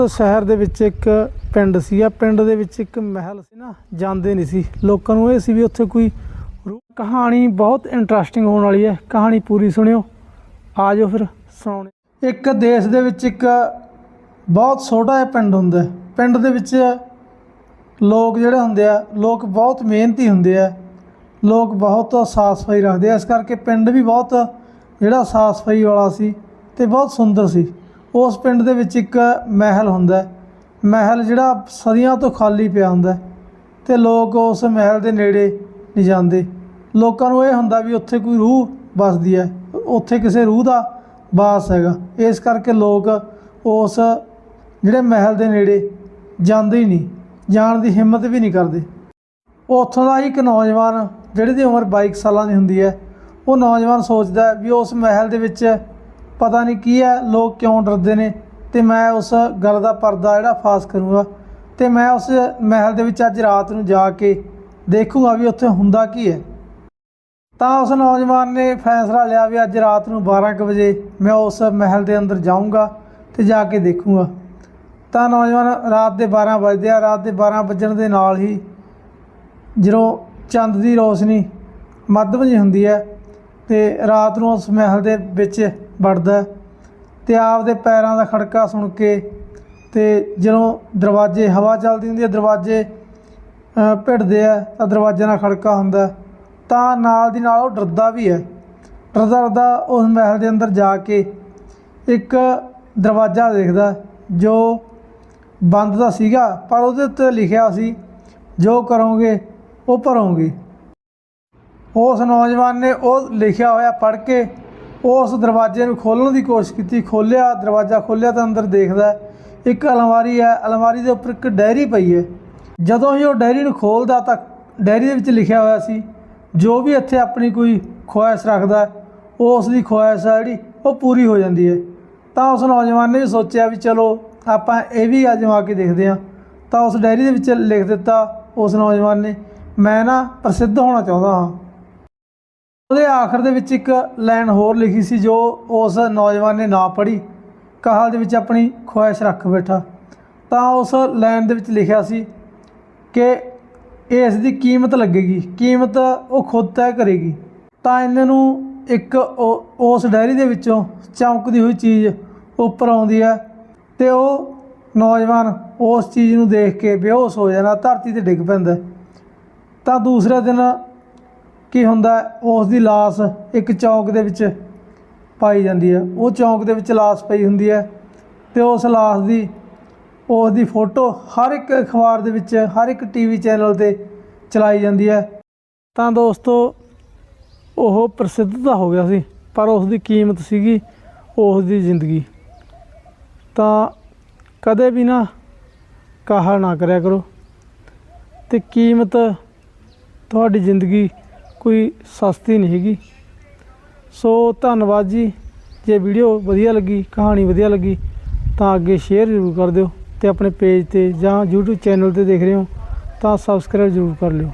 ਉਸ ਸ਼ਹਿਰ ਦੇ ਵਿੱਚ ਇੱਕ ਪਿੰਡ ਸੀ। ਆ ਪਿੰਡ ਦੇ ਵਿੱਚ ਇੱਕ ਮਹਿਲ ਸੀ ਨਾ, ਜਾਂਦੇ ਨਹੀਂ ਸੀ। ਲੋਕਾਂ ਨੂੰ ਇਹ ਸੀ ਵੀ ਉੱਥੇ ਕੋਈ ਰੂ- ਕਹਾਣੀ ਬਹੁਤ ਇੰਟਰਸਟਿੰਗ ਹੋਣ ਵਾਲੀ ਹੈ। ਕਹਾਣੀ ਪੂਰੀ ਸੁਣਿਓ। ਆ ਜਾਓ ਫਿਰ ਸੁਣਾਉਣੇ ਇੱਕ ਦੇਸ਼ ਦੇ ਵਿੱਚ ਇੱਕ ਬਹੁਤ ਛੋਟਾ ਜਿਹਾ ਪਿੰਡ ਹੁੰਦਾ ਪਿੰਡ ਦੇ ਵਿੱਚ ਲੋਕ ਜਿਹੜੇ ਹੁੰਦੇ ਆ, ਲੋਕ ਬਹੁਤ ਮਿਹਨਤੀ ਹੁੰਦੇ ਆ। ਲੋਕ ਬਹੁਤ ਸਾਫ਼ ਸਫ਼ਾਈ ਰੱਖਦੇ ਆ। ਇਸ ਕਰਕੇ ਪਿੰਡ ਵੀ ਬਹੁਤ ਜਿਹੜਾ ਸਾਫ਼ ਸਫ਼ਾਈ ਵਾਲਾ ਸੀ ਤੇ ਬਹੁਤ ਸੁੰਦਰ ਸੀ। ਉਸ ਪਿੰਡ ਦੇ ਵਿੱਚ ਇੱਕ ਮਹਿਲ ਹੁੰਦਾ ਮਹਿਲ ਜਿਹੜਾ ਸਦੀਆਂ ਤੋਂ ਖਾਲੀ ਪਿਆ ਹੁੰਦਾ ਹੈ ਤੇ ਲੋਕ ਉਸ ਮਹਿਲ ਦੇ ਨੇੜੇ ਨਹੀਂ ਜਾਂਦੇ। ਲੋਕਾਂ ਨੂੰ ਇਹ ਹੁੰਦਾ ਵੀ ਉੱਥੇ ਕੋਈ ਰੂਹ ਵੱਸਦੀ ਹੈ, ਉੱਥੇ ਕਿਸੇ ਰੂਹ ਦਾ ਵਾਸ ਹੈਗਾ। ਇਸ ਕਰਕੇ ਲੋਕ ਉਸ ਜਿਹੜੇ ਮਹਿਲ ਦੇ ਨੇੜੇ ਜਾਂਦੇ ਹੀ ਨਹੀਂ, ਜਾਣ ਦੀ ਹਿੰਮਤ ਵੀ ਨਹੀਂ ਕਰਦੇ। ਉੱਥੋਂ ਦਾ ਇੱਕ ਨੌਜਵਾਨ, ਜਿਹੜੇ ਦੀ ਉਮਰ 22 ਸਾਲਾਂ ਦੀ ਹੁੰਦੀ ਹੈ, ਉਹ ਨੌਜਵਾਨ ਸੋਚਦਾ ਵੀ ਉਸ ਮਹਿਲ ਦੇ ਵਿੱਚ ਪਤਾ ਨਹੀਂ ਕੀ ਹੈ, ਲੋਕ ਕਿਉਂ ਡਰਦੇ ਨੇ ਤੇ ਮੈਂ ਉਸ ਗੱਲ ਦਾ ਪਰਦਾ ਜਿਹੜਾ ਫਾਸ ਕਰੂੰਗਾ ਤੇ ਮੈਂ ਉਸ ਮਹਿਲ ਦੇ ਵਿੱਚ ਅੱਜ ਰਾਤ ਨੂੰ ਜਾ ਕੇ ਦੇਖੂੰਗਾ ਵੀ ਉੱਥੇ ਹੁੰਦਾ ਕੀ ਹੈ। ਤਾਂ ਉਸ ਨੌਜਵਾਨ ਨੇ ਫੈਸਲਾ ਲਿਆ ਵੀ ਅੱਜ ਰਾਤ ਨੂੰ 12 ਕੁ ਵਜੇ ਮੈਂ ਉਸ ਮਹਿਲ ਦੇ ਅੰਦਰ ਜਾਊਂਗਾ ਤੇ ਜਾ ਕੇ ਦੇਖੂੰਗਾ। ਤਾਂ ਨੌਜਵਾਨ ਰਾਤ ਦੇ 12 ਵਜਦੇ ਆ, ਰਾਤ ਦੇ 12 ਵੱਜਣ ਦੇ ਨਾਲ ਹੀ ਜਦੋਂ ਚੰਦ ਦੀ ਰੋਸ਼ਨੀ ਮੱਧਮ ਜਿਹੀ ਹੁੰਦੀ ਹੈ ਤੇ ਰਾਤ ਨੂੰ ਉਸ ਮਹਿਲ ਦੇ ਵਿੱਚ ਵੜਦਾ ਹੈ ਤੇ ਆਪਦੇ ਪੈਰਾਂ ਦਾ ਖੜਕਾ ਸੁਣ ਕੇ ਤੇ ਜਦੋਂ ਦਰਵਾਜ਼ੇ ਹਵਾ ਚੱਲਦੀ ਹੁੰਦੀ ਹੈ, ਦਰਵਾਜ਼ੇ ਭਿੜਦੇ ਆ, ਤਾਂ ਦਰਵਾਜ਼ੇ ਨਾਲ ਖੜਕਾ ਹੁੰਦਾ ਤਾਂ ਨਾਲ ਦੀ ਨਾਲ ਉਹ ਡਰਦਾ ਵੀ ਹੈ। ਡਰਦਾ ਡਰਦਾ ਉਸ ਮਹਿਲ ਦੇ ਅੰਦਰ ਜਾ ਕੇ ਇੱਕ ਦਰਵਾਜ਼ਾ ਦੇਖਦਾ ਜੋ ਬੰਦ ਦਾ ਸੀਗਾ, ਪਰ ਉਹਦੇ ਉੱਤੇ ਲਿਖਿਆ ਸੀ, ਜੋ ਕਰੋਗੇ, ਉਹ ਭਰੋਗੇ। ਉਸ ਨੌਜਵਾਨ ਨੇ ਉਹ ਲਿਖਿਆ ਹੋਇਆ ਪੜ੍ਹ ਕੇ ਉਸ ਦਰਵਾਜ਼ੇ ਨੂੰ ਖੋਲ੍ਹਣ ਦੀ ਕੋਸ਼ਿਸ਼ ਕੀਤੀ। ਖੋਲ੍ਹਿਆ ਦਰਵਾਜ਼ਾ ਖੋਲ੍ਹਿਆ ਤਾਂ ਅੰਦਰ ਦੇਖਦਾ ਇੱਕ ਅਲਮਾਰੀ ਹੈ, ਅਲਮਾਰੀ ਦੇ ਉੱਪਰ ਇੱਕ ਡਾਇਰੀ ਪਈ ਹੈ। ਜਦੋਂ ਹੀ ਉਹ ਡਾਇਰੀ ਨੂੰ ਖੋਲ੍ਹਦਾ ਤਾਂ ਡਾਇਰੀ ਦੇ ਵਿੱਚ ਲਿਖਿਆ ਹੋਇਆ ਸੀ, ਜੋ ਵੀ ਇੱਥੇ ਆਪਣੀ ਕੋਈ ਖੁਆਇਸ਼ ਰੱਖਦਾ ਉਹ ਉਸ ਦੀ ਖੁਆਇਸ਼ ਹੈ ਜਿਹੜੀ, ਉਹ ਪੂਰੀ ਹੋ ਜਾਂਦੀ ਹੈ। ਤਾਂ ਉਸ ਨੌਜਵਾਨ ਨੇ ਵੀ ਸੋਚਿਆ ਵੀ ਚਲੋ, ਆਪਾਂ ਇਹ ਵੀ ਅਜਮਾ ਕੇ ਦੇਖਦੇ ਹਾਂ। ਤਾਂ ਉਸ ਡਾਇਰੀ ਦੇ ਵਿੱਚ ਲਿਖ ਦਿੱਤਾ ਉਸ ਨੌਜਵਾਨ ਨੇ, ਮੈਂ ਨਾ ਪ੍ਰਸਿੱਧ ਹੋਣਾ ਚਾਹੁੰਦਾ ਹਾਂ। ਉਹਦੇ ਆਖਰ ਦੇ ਵਿੱਚ ਇੱਕ ਲਾਈਨ ਹੋਰ ਲਿਖੀ ਸੀ ਜੋ ਉਸ ਨੌਜਵਾਨ ਨੇ ਨਾ ਪੜ੍ਹੀ। ਕਹਾਲ ਦੇ ਵਿੱਚ ਆਪਣੀ ਖੁਆਇਸ਼ ਰੱਖ ਬੈਠਾ। ਤਾਂ ਉਸ ਲਾਈਨ ਦੇ ਵਿੱਚ ਲਿਖਿਆ ਸੀ ਕਿ ਇਸ ਦੀ ਕੀਮਤ ਲੱਗੇਗੀ, ਕੀਮਤ ਉਹ ਖੁਦ ਤੈਅ ਕਰੇਗੀ। ਤਾਂ ਇਹਨਾਂ ਨੂੰ ਇੱਕ ਉਸ ਡਾਇਰੀ ਦੇ ਵਿੱਚੋਂ ਚਮਕਦੀ ਹੋਈ ਚੀਜ਼ ਉੱਪਰ ਆਉਂਦੀ ਹੈ ਤੇ ਉਹ ਨੌਜਵਾਨ ਉਸ ਚੀਜ਼ ਨੂੰ ਦੇਖ ਕੇ ਬੇਹੋਸ਼ ਹੋ ਜਾਣਾ, ਧਰਤੀ ਤੇ ਡਿੱਗ ਪੈਂਦਾ ਤਾਂ ਦੂਸਰੇ ਦਿਨ ਕੀ ਹੁੰਦਾ ਉਸ ਦੀ ਲਾਸ਼ ਇੱਕ ਚੌਂਕ ਦੇ ਵਿੱਚ ਪਾਈ ਜਾਂਦੀ ਹੈ। ਉਹ ਚੌਂਕ ਦੇ ਵਿੱਚ ਲਾਸ਼ ਪਈ ਹੁੰਦੀ ਹੈ ਤੇ ਉਸ ਲਾਸ਼ ਦੀ, ਉਸ ਦੀ ਫੋਟੋ ਹਰ ਇੱਕ ਅਖਬਾਰ ਦੇ ਵਿੱਚ, ਹਰ ਇੱਕ ਟੀਵੀ ਚੈਨਲ ਤੇ ਚਲਾਈ ਜਾਂਦੀ ਹੈ। ਤਾਂ ਦੋਸਤੋ, ਉਹ ਪ੍ਰਸਿੱਧ ਤਾਂ ਹੋ ਗਿਆ ਸੀ, ਪਰ ਉਸ ਦੀ ਕੀਮਤ ਸੀਗੀ ਉਸ ਦੀ ਜ਼ਿੰਦਗੀ। ਤਾਂ ਕਦੇ ਵੀ ਨਾ ਕਾਹਲ ਨਾ ਕਰਿਆ ਕਰੋ ਤੇ ਕੀਮਤ ਤੁਹਾਡੀ ਜ਼ਿੰਦਗੀ ਕੋਈ ਸਸਤੀ ਨਹੀਂ ਹੈਗੀ ਸੋ ਧੰਨਵਾਦ ਜੀ। ਜੇ ਵੀਡੀਓ ਵਧੀਆ ਲੱਗੀ, ਕਹਾਣੀ ਵਧੀਆ ਲੱਗੀ, ਤਾਂ ਅੱਗੇ ਸ਼ੇਅਰ ਜ਼ਰੂਰ ਕਰ ਦਿਓ ਤੇ ਆਪਣੇ ਪੇਜ ਤੇ ਜਾਂ YouTube ਚੈਨਲ ਤੇ ਦੇਖ ਰਹੇ ਹੋ, ਤਾਂ ਸਬਸਕ੍ਰਾਈਬ ਜ਼ਰੂਰ ਕਰ ਲਿਓ।